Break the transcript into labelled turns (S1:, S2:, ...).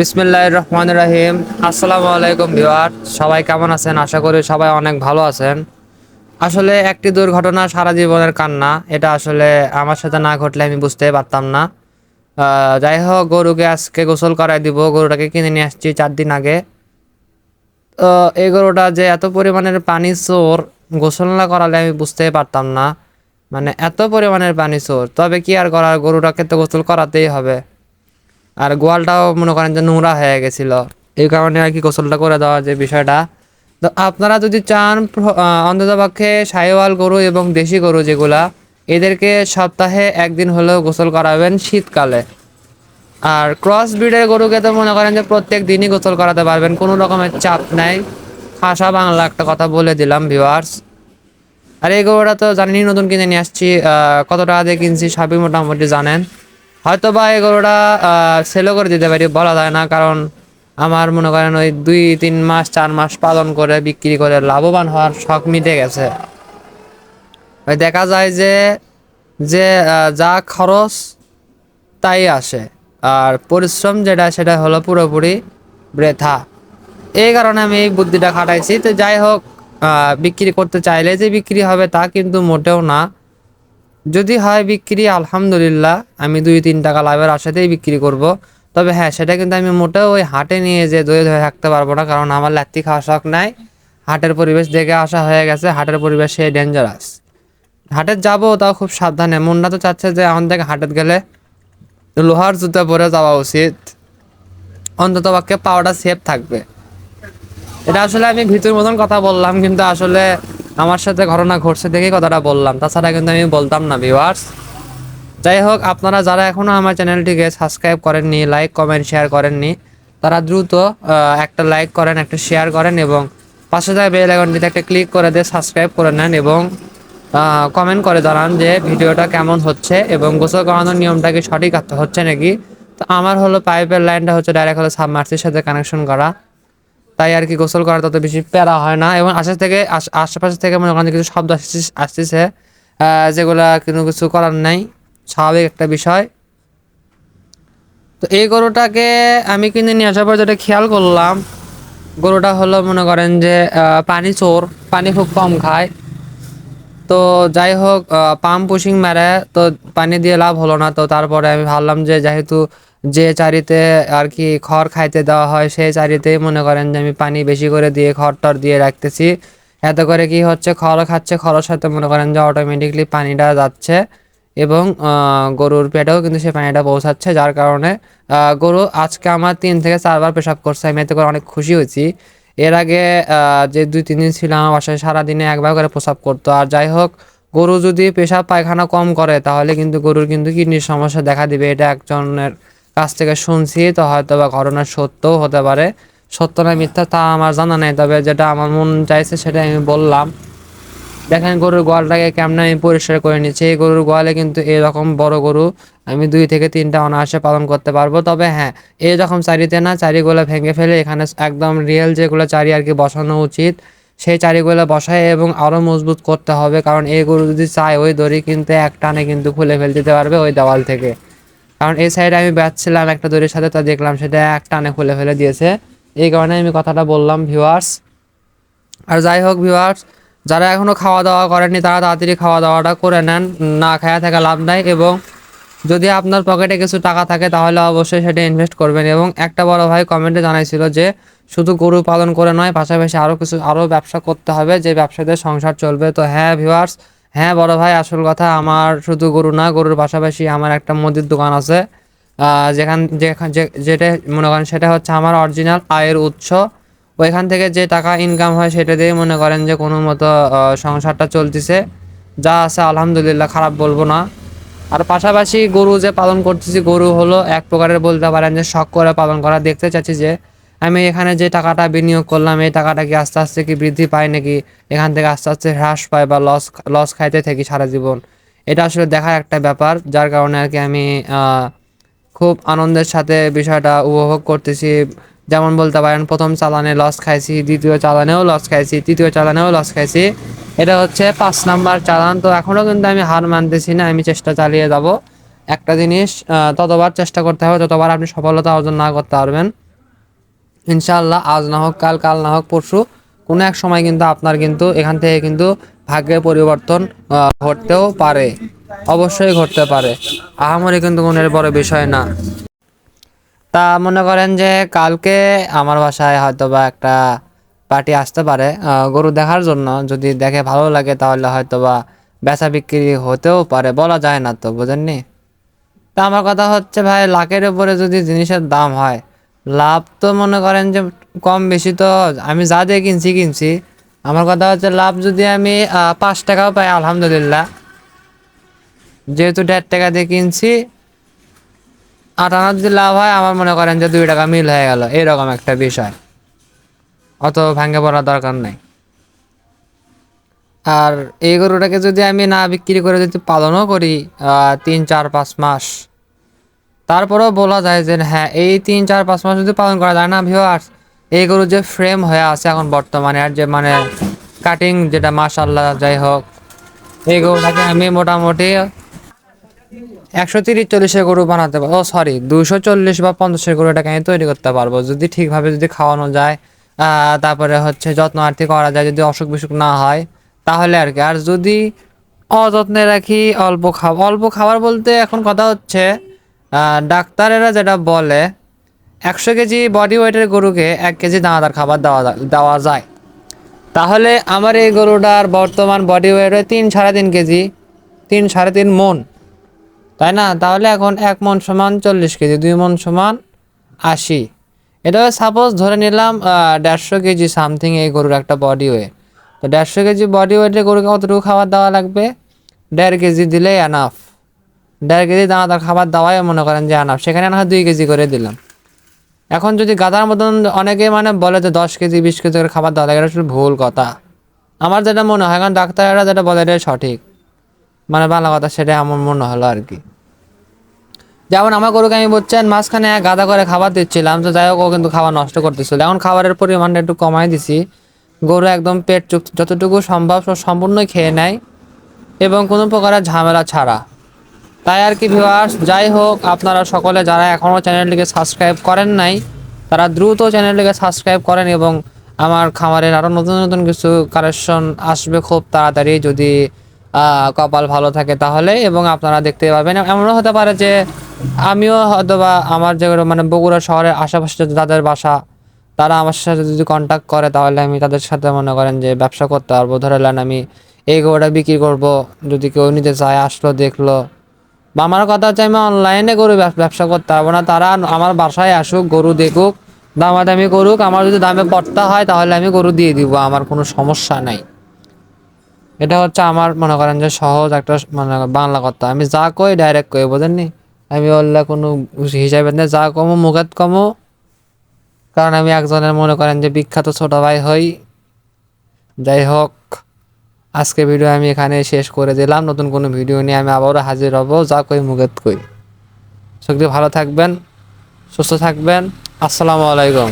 S1: বিসমিল্লাহ রহমান রাহিম আসসালামু আলাইকুম ভিওয়ার সবাই কেমন আছেন? আশা করি সবাই অনেক ভালো আছেন। আসলে একটি দুর্ঘটনা সারা জীবনের কান্না, এটা আসলে আমার সাথে না ঘটলে আমি বুঝতে পারতাম না। যাই হোক, গরুকে আজকে গোসল করাই দিব। গরুটাকে কিনে নিয়ে আসছি চার দিন আগে। তো এই গরুটা যে এত পরিমাণের পানি চোর, গোসল না করালে আমি বুঝতে পারতাম না। মানে এত পরিমাণের পানি চোর, তবে কি আর করার? গরুটাকে তো গোসল করাতেই হবে। আর গোয়ালটাও মনে করেন যে নোংরা হয়ে গেছিল। এই কারণে আর কি গোসলটা করে দেওয়া যে বিষয়টা। তো আপনারা যদি চান অন্ততপক্ষে সাইওয়াল গরু এবং দেশি গরু যেগুলা, এদেরকে সপ্তাহে একদিন হলেও গোসল করাবেন শীতকালে। আর ক্রস ব্রিডের গরুকে তো মনে করেন যে প্রত্যেক দিনই গোসল করাতে পারবেন, কোনো রকমের চাপ নাই। খাসা বাংলা একটা কথা বলে দিলাম ভিউয়ার্স আর এই গরুটা তো জানি নতুন কিনে নিয়ে আসছি কত টাকা দিয়ে কিনছি সবই মোটামুটি জানেন। হয়তো বা এই গরুটা সেলও করে দিতে পারি, বলা যায় না। কারণ আমার মনে করেন ওই দুই, তিন মাস, চার মাস পালন করে, বিক্রি করে লাভবান হওয়ার শখ মিটে গেছে। ওই দেখা যায় যে যে যা খরচ তাই আসে। আর পরিশ্রম যেটা, সেটা হলো পুরোপুরি বৃথা। এই কারণে আমি এই বুদ্ধিটা খাটাইছি। তো যাই হোক বিক্রি করতে চাইলে যে বিক্রি হবে তা কিন্তু মোটেও না। যদি হয় বিক্রি, আলহামদুলিল্লাহ, আমি দুই, তিন টাকা লাভের আশাতেই বিক্রি করব। তবে হ্যাঁ সেটা কিন্তু আমি মোটেও ওই হাটে নিয়ে যে দই ধরে থাকতে পারব না, কারণ আমার লাত্তি খাওয়া শখ নাই। হাটের পরিবেশ দেখে আসা হয়ে গেছে, হাটের পরিবেশ সে ডেঞ্জারাস হাটে যাব, তাও খুব সাবধানে। মনটা তো চাচ্ছে যে আমার থেকে হাটে গেলে লোহার জুতা পরে যাওয়া উচিত। অন্তত পক্ষে পাওয়াটা সেফ থাকবে। এটা আসলে আমি ভিতর মতন কথা বললাম, কিন্তু আসলে আমার সাথে ঘটনা ঘটছে দেখেই কথাটা বললাম। তাছাড়া কিন্তু আমি বলতাম না ভিউয়ার্স যাই হোক, আপনারা যারা এখনও আমার চ্যানেলটিকে সাবস্ক্রাইব করেননি লাইক কমেন্ট শেয়ার করেননি, তারা দ্রুত একটা লাইক করেন, একটা শেয়ার করেন এবং পাশে থাকা বেল আইকনটিতে একটা ক্লিক করে দিয়ে সাবস্ক্রাইব করে নেন এবং কমেন্ট করে জানান যে ভিডিওটা কেমন হচ্ছে এবং গোসল করানোর নিয়মটা কি সঠিক হচ্ছে নাকি। তো আমার হলো পাইপের লাইনটা হচ্ছে ডাইরেক্ট হলো সাবমার্সির সাথে কানেকশন করা। তাই আর কি গোসল করা তত বেশি প্যারা হয় না। এবং আশে থেকে আশেপাশে থেকে মনে করেন কিছু শব্দ আসতেছে যেগুলা কোনো কিছু করার নাই। স্বাভাবিক একটা বিষয়। তো এই গরুটাকে আমি কিনে নিয়ে আসার পর যেটা খেয়াল করলাম, গরুটা হলো মনে করেন যে পানি চোর, পানি খুব কম খায়। তো যাই হোক পাম্প পুশিং মেরে, তো পানি দিয়ে লাভ হলো না। তো তারপরে আমি ভাবলাম যে, যেহেতু যে চারিতে আর কি খড় খাইতে দেওয়া হয় সেই চারিতেই মনে করেন যে আমি পানি বেশি করে দিয়ে খড় টর দিয়ে রাখতেছি। এত করে কি হচ্ছে, খড় খাচ্ছে, খড়ের সাথে মনে করেন যে অটোমেটিকলি পানিটা যাচ্ছে এবং গরুর পেটেও কিন্তু সেই পানিটা পৌঁছাচ্ছে। যার কারণে গরু আজকে আমার তিন থেকে চারবার পেশাব করছে, আমি এতে করে অনেক খুশি হয়েছি। এর আগে যে দুই, তিন দিন ছিল আমার বাসায় সারাদিনে একবার করে প্রসাব করতো। আর যাই হোক, গরু যদি পেশাব পায়খানা কম করে, তাহলে কিন্তু গরুর কিন্তু কিডনির সমস্যা দেখা দিবে। এটা একজনের কাছ থেকে শুনছি, তো হয়তো বা ঘটনা সত্যও হতে পারে। সত্য না, মিথ্যা তা আমার জানা নেই, তবে যেটা আমার মন চাইছে সেটা আমি বললাম। দেখেন গরুর গোয়ালটাকে কেমন আমি পরিষ্কার করে নিচ্ছি। এই গরুর গোয়ালে কিন্তু এরকম বড় গরু আমি দুই থেকে তিনটা অনায়াসে পালন করতে পারব। তবে হ্যাঁ এই রকম চারিতে না চারিগুলো ভেঙে ফেলে, এখানে একদম রিয়েল যেগুলো চারি আর কি বসানো উচিত, সেই চারিগুলো বসায় এবং আরও মজবুত করতে হবে। কারণ এই গরু যদি চায়, ওই দড়ি কিন্তু এক টানে কিন্তু খুলে ফেল দিতে পারবে ওই দেওয়াল থেকে। কারণ এই সাইডে আমি বেচছিলাম একটা দড়ির সাথে, তা দেখলাম সেটা এক টানে খুলে ফেলে দিয়েছে। এই কারণে আমি কথাটা বললাম ভিউয়ার্স আর যাই হোক ভিউয়ার্স যারা এখনও খাওয়া দাওয়া করেননি, তারা তাড়াতাড়ি খাওয়া দাওয়াটা করে নেন। না খায়া থাকা লাভ নাই এবং যদি আপনার পকেটে কিছু টাকা থাকে, তাহলে অবশ্যই সেটা ইনভেস্ট করবেন। এবং একটা বড় ভাই কমেন্টে জানাইছিল যে, শুধু গরু পালন করে নয়, পাশাপাশি আরও কিছু আরও ব্যবসা করতে হবে, যে ব্যবসাতে সংসার চলবে। তো হ্যাঁ ভিউয়ার্স হ্যাঁ বড় ভাই, আসল কথা আমার শুধু গরু না, গরুর পাশাপাশি আমার একটা মুদির দোকান আছে। যেখান যেটা মনে করেন সেটা হচ্ছে আমার অরিজিনাল আয়ের উৎস। ওইখান থেকে যে টাকা ইনকাম হয় সেটা দিয়ে মনে করেন যে কোনো মতো সংসারটা চলতেছে। যা আছে আলহামদুলিল্লাহ, খারাপ বলব না। আর পাশাপাশি গরু যে পালন করতেছি, গরু হলো এক প্রকারের বলতে পারেন যে শখ করে পালন করা। দেখতে চাচ্ছি যে আমি এখানে যে টাকাটা বিনিয়োগ করলাম, এই টাকাটা কি আস্তে আস্তে কি বৃদ্ধি পায় নাকি? এখান থেকে আস্তে আস্তে হ্রাস পায় বা লস লস খাইতে থাকি সারা জীবন। এটা আসলে দেখার একটা ব্যাপার, যার কারণে আর কি আমি খুব আনন্দের সাথে বিষয়টা উপভোগ করতেছি। যেমন বলতে পারেন, প্রথম চালানে লস খাইছি, দ্বিতীয় চালানেও লস খাইছি, তৃতীয় চালানেও লস খাইছি। এটা হচ্ছে পাঁচ নাম্বার চালান। তো এখনও কিন্তু আমি হার মানতেছি না, আমি চেষ্টা চালিয়ে যাব। একটা জিনিস ততবার চেষ্টা করতে হবে ততবার আপনি সফলতা অর্জন না করতে পারবেন। ইনশাআল্লাহ আজ না হোক, কাল কাল না হোক, পরশু কোনো এক সময় কিন্তু আপনার কিন্তু এখান থেকে কিন্তু ভাগ্যের পরিবর্তন ঘটতেও পারে। অবশ্যই ঘটতে পারে। আহামরি কিন্তু কোনো এর বড় বিষয় না। তা মনে করেন যে কালকে আমার বাসায় হয়তো বা একটা পার্টি আসতে পারে গরু দেখার জন্য। যদি দেখে ভালো লাগে তাহলে হয়তো বা বেচা বিক্রি হতেও পারে, বলা যায় না তো, বুঝেননি? তা আমার কথা হচ্ছে ভাই, লাখের উপরে যদি জিনিসের দাম হয় লাভ তো মনে করেন যে কম বেশি তো আমি যা দিয়ে কিনছি কিনছি। আমার কথা হচ্ছে লাভ যদি আমি পাঁচ টাকাও পাই, আলহামদুলিল্লাহ। যেহেতু দেড় টাকা দিয়ে কিনছি আট আনা যদি লাভ হয়, আমার মনে করেন যে দুই টাকা মিল হয়ে গেল, এরকম একটা বিষয়। অত ভাঙ্গে পড়ার দরকার নাই। আর এই গরুটাকে যদি আমি না বিক্রি করে যদি পালনও করি তিন, চার, পাঁচ মাস তারপরেও বলা যায় যে হ্যাঁ এই তিন, চার, পাঁচ মাস যদি পালন করা যায় না ভিওয়ার্স এই গরু যে ফ্রেম হয়ে আছে এখন বর্তমানে, আর যে মানে কাটিং যেটা মাশাল্লাহ যাই হোক, এই গরুটাকে আমি মোটামুটি একশো তিরিশ, চল্লিশের গরু বানাতে পারব। ও সরি দুশো চল্লিশ বা পঞ্চাশের গরুটাকে আমি তৈরি করতে পারব। যদি ঠিকভাবে যদি খাওয়ানো যায় তারপরে হচ্ছে যত্ন আর্থি করা যায়, যদি অসুখ বিসুখ না হয়, তাহলে আর কি। আর যদি অযত্নে রাখি, অল্প খাওয়া অল্প খাবার বলতে এখন কথা হচ্ছে ডাক্তারেরা যেটা বলে, একশো কেজি বডি ওয়েটের গরুকে এক কেজি দানাদার খাবার দেওয়া দেওয়া যায়। তাহলে আমার এই গরুটার বর্তমান বডি ওয়েট তিন সাড়ে তিন কেজি, তিন সাড়ে তিন মন। তাই না? তাহলে এখন এক মন সমান চল্লিশ কেজি, দুই মন সমান আশি। এটা সাপোজ ধরে নিলাম দেড়শো কেজি সামথিং এই গরুর একটা বডি ওয়েট তো দেড়শো কেজি বডি ওয়েটের গরুকে কতটুকু খাবার দেওয়া লাগবে, দেড় কেজি দিলেই এনাফ দেড় কেজি দানাদার খাবার দাওয়াই মনে করেন যে এনাফ সেখানে না হয় দুই কেজি করে দিলাম। এখন যদি গাদার মতন অনেকে মানে বলে যে দশ কেজি, বিশ কেজি করে খাবার দেওয়া লাগে, এটা ভুল কথা। আমার যেটা মনে হয়, কারণ ডাক্তাররা যেটা বলে এটাই সঠিক। মানে ভালো কথা সেটাই আমার মনে হলো আর কি। যেমন আমার গরুকে আমি বলছেন মাঝখানে গাদা করে খাবার দিচ্ছিলাম, তো যাই হোক, ও কিন্তু খাবার নষ্ট করতেছিল। এখন খাবারের পরিমাণটা একটু কমাই দিছি। গরু একদম পেট যতটুকু সম্ভব, সব সম্পূর্ণ খেয়ে নেয়। এবং কোনো প্রকারের ঝামেলা ছাড়া। তাই আর কি ভিউয়ার্স যাই হোক, আপনারা সকলে যারা এখনও চ্যানেলটিকে সাবস্ক্রাইব করেন নাই, তারা দ্রুত চ্যানেলটিকে সাবস্ক্রাইব করেন এবং আমার খামারের আরও নতুন নতুন কিছু কালেকশন আসবে খুব তাড়াতাড়ি যদি কপাল ভালো থাকে তাহলে এবং আপনারা দেখতে পাবেন। এমনও হতে পারে যে আমিও হয়তো বা আমার যে মানে বগুড়া শহরের আশেপাশে যাদের বাসা, তারা আমার সাথে যদি কন্ট্যাক্ট করে তাহলে আমি তাদের সাথে মনে করেন যে ব্যবসা করতে পারব। ধরে আমি এই গরুটা বিক্রি করব, যদি কেউ নিতে চায়, আসলো, দেখল আমার কথা হচ্ছে আমি অনলাইনে গরু ব্যব- ব্যবসা করতে পারব না। তারা আমার বাসায় আসুক, গরু দেখুক দামাদামি করুক, আমার যদি দামে পড়তা হয় তাহলে আমি গরু দিয়ে দিব, আমার কোনো সমস্যা নাই। এটা হচ্ছে আমার মনে করেন যে সহজ একটা মানে বাংলা কথা। আমি যা কই ডাইরেক্ট কই বোঝেননি আমি বললে কোনো হিসাবে নেই, যা কমো মুখাত কমো। কারণ আমি একজনের মনে করেন যে বিখ্যাত ছোট ভাই হই। যাই হোক আজকে ভিডিও আমি এখানে শেষ করে দিলাম। নতুন কোনো ভিডিও নিয়ে আমি আবারও হাজির হব। যা কই মুগত কই সকলে ভালো থাকবেন, সুস্থ থাকবেন। আসসালামু আলাইকুম।